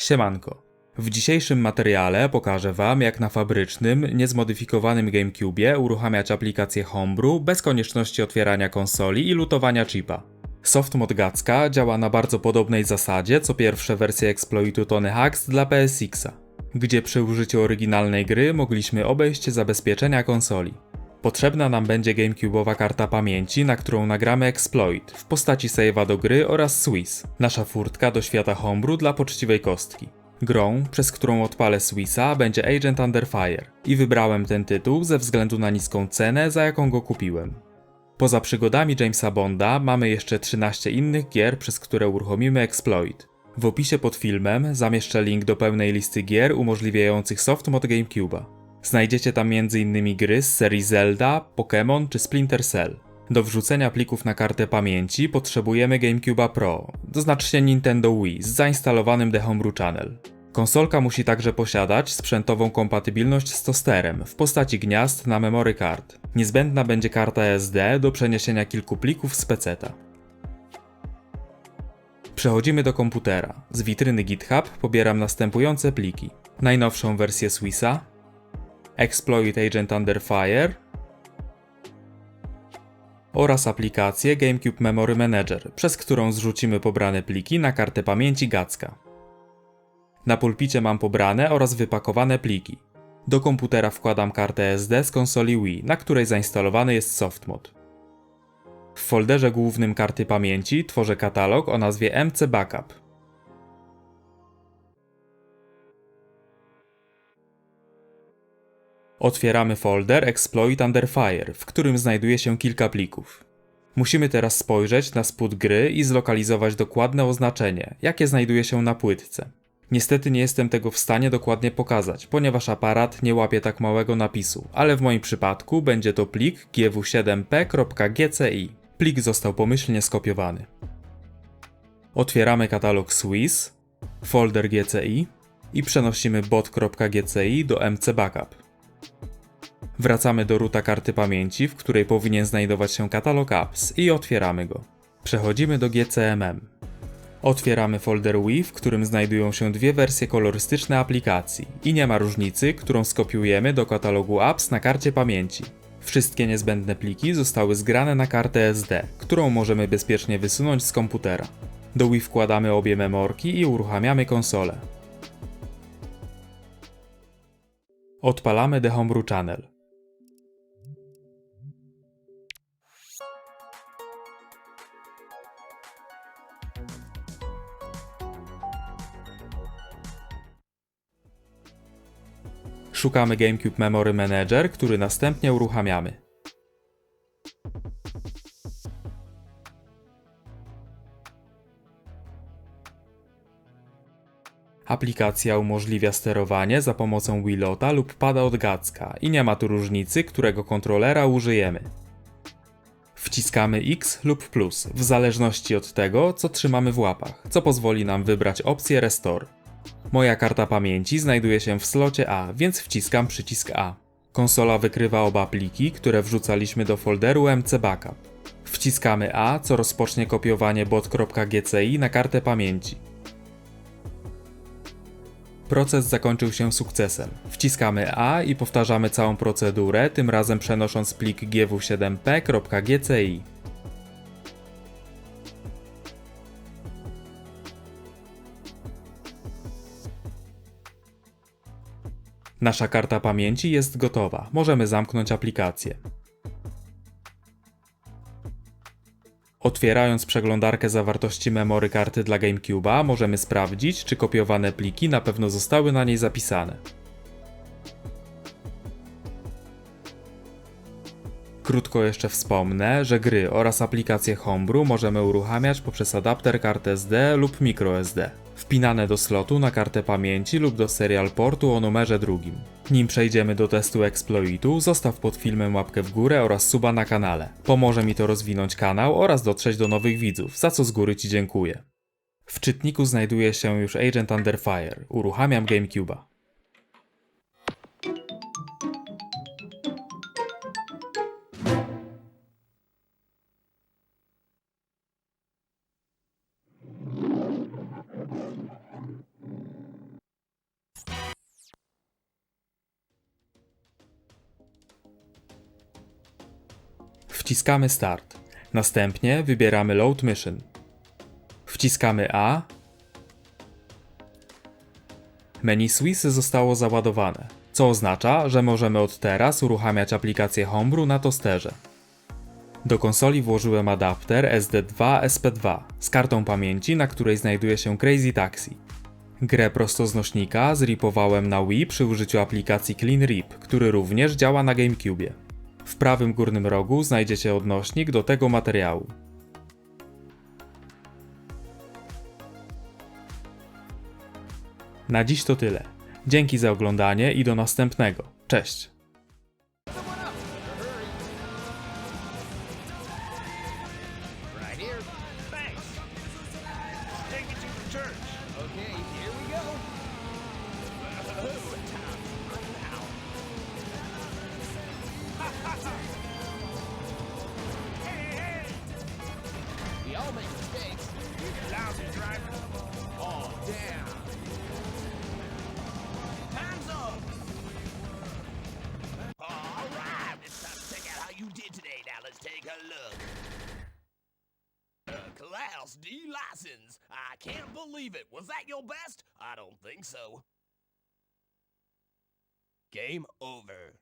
Siemanko. W dzisiejszym materiale pokażę Wam, jak na fabrycznym, niezmodyfikowanym GameCube uruchamiać aplikację Homebrew bez konieczności otwierania konsoli i lutowania chipa. Softmod Gacka działa na bardzo podobnej zasadzie co pierwsze wersje exploitu Tony Hawks dla PSX-a, gdzie przy użyciu oryginalnej gry mogliśmy obejść zabezpieczenia konsoli. Potrzebna nam będzie GameCube'owa karta pamięci, na którą nagramy exploit w postaci save'a do gry oraz Swiss, nasza furtka do świata homebrew dla poczciwej kostki. Grą, przez którą odpalę Swissa, będzie Agent Under Fire i wybrałem ten tytuł ze względu na niską cenę, za jaką go kupiłem. Poza przygodami Jamesa Bonda mamy jeszcze 13 innych gier, przez które uruchomimy exploit. W opisie pod filmem zamieszczę link do pełnej listy gier umożliwiających softmod GameCube'a. Znajdziecie tam m.in. gry z serii Zelda, Pokémon czy Splinter Cell. Do wrzucenia plików na kartę pamięci potrzebujemy GameCube Pro, to znaczy Nintendo Wii z zainstalowanym The Homebrew Channel. Konsolka musi także posiadać sprzętową kompatybilność z tosterem w postaci gniazd na memory card. Niezbędna będzie karta SD do przeniesienia kilku plików z peceta. Przechodzimy do komputera. Z witryny GitHub pobieram następujące pliki. Najnowszą wersję Swissa, Exploit Agent Under Fire oraz aplikację GameCube Memory Manager, przez którą zrzucimy pobrane pliki na kartę pamięci Gacka. Na pulpicie mam pobrane oraz wypakowane pliki. Do komputera wkładam kartę SD z konsoli Wii, na której zainstalowany jest softmod. W folderze głównym karty pamięci tworzę katalog o nazwie MC Backup. Otwieramy folder Exploit Under Fire, w którym znajduje się kilka plików. Musimy teraz spojrzeć na spód gry i zlokalizować dokładne oznaczenie, jakie znajduje się na płytce. Niestety nie jestem tego w stanie dokładnie pokazać, ponieważ aparat nie łapie tak małego napisu, ale w moim przypadku będzie to plik gw7p.gci. Plik został pomyślnie skopiowany. Otwieramy katalog Swiss, folder GCI i przenosimy bot.gci do MC Backup. Wracamy do ruta karty pamięci, w której powinien znajdować się katalog apps i otwieramy go. Przechodzimy do GCMM. Otwieramy folder Wii, w którym znajdują się dwie wersje kolorystyczne aplikacji i nie ma różnicy, którą skopiujemy do katalogu apps na karcie pamięci. Wszystkie niezbędne pliki zostały zgrane na kartę SD, którą możemy bezpiecznie wysunąć z komputera. Do Wii wkładamy obie memorki i uruchamiamy konsolę. Odpalamy The Homebrew Channel. Szukamy GameCube Memory Manager, który następnie uruchamiamy. Aplikacja umożliwia sterowanie za pomocą Wilota lub pada od Gacka i nie ma tu różnicy, którego kontrolera użyjemy. Wciskamy X lub plus, w zależności od tego, co trzymamy w łapach, co pozwoli nam wybrać opcję Restore. Moja karta pamięci znajduje się w slocie A, więc wciskam przycisk A. Konsola wykrywa oba pliki, które wrzucaliśmy do folderu MC Backup. Wciskamy A, co rozpocznie kopiowanie bot.gci na kartę pamięci. Proces zakończył się sukcesem. Wciskamy A i powtarzamy całą procedurę, tym razem przenosząc plik gw7p.gci. Nasza karta pamięci jest gotowa. Możemy zamknąć aplikację. Otwierając przeglądarkę zawartości memory karty dla GameCube'a, możemy sprawdzić, czy kopiowane pliki na pewno zostały na niej zapisane. Krótko jeszcze wspomnę, że gry oraz aplikacje Homebrew możemy uruchamiać poprzez adapter kart SD lub microSD, wpinane do slotu na kartę pamięci lub do serial portu o numerze drugim. Nim przejdziemy do testu exploitu, zostaw pod filmem łapkę w górę oraz suba na kanale. Pomoże mi to rozwinąć kanał oraz dotrzeć do nowych widzów, za co z góry Ci dziękuję. W czytniku znajduje się już Agent Under Fire. Uruchamiam GameCube'a. Wciskamy Start. Następnie wybieramy Load Mission. Wciskamy A. Menu Swiss zostało załadowane, co oznacza, że możemy od teraz uruchamiać aplikację Homebrew na tosterze. Do konsoli włożyłem adapter SD2 SP2 z kartą pamięci, na której znajduje się Crazy Taxi. Grę prostoznośnika zripowałem na Wii przy użyciu aplikacji Clean Rip, który również działa na GameCube. W prawym górnym rogu znajdziecie odnośnik do tego materiału. Na dziś to tyle. Dzięki za oglądanie i do następnego. Cześć! Lousy driver. Oh, damn. Time's up. All right, it's time to check out how you did today. Now let's take a look. Class D license. I can't believe it. Was that your best? I don't think so. Game over.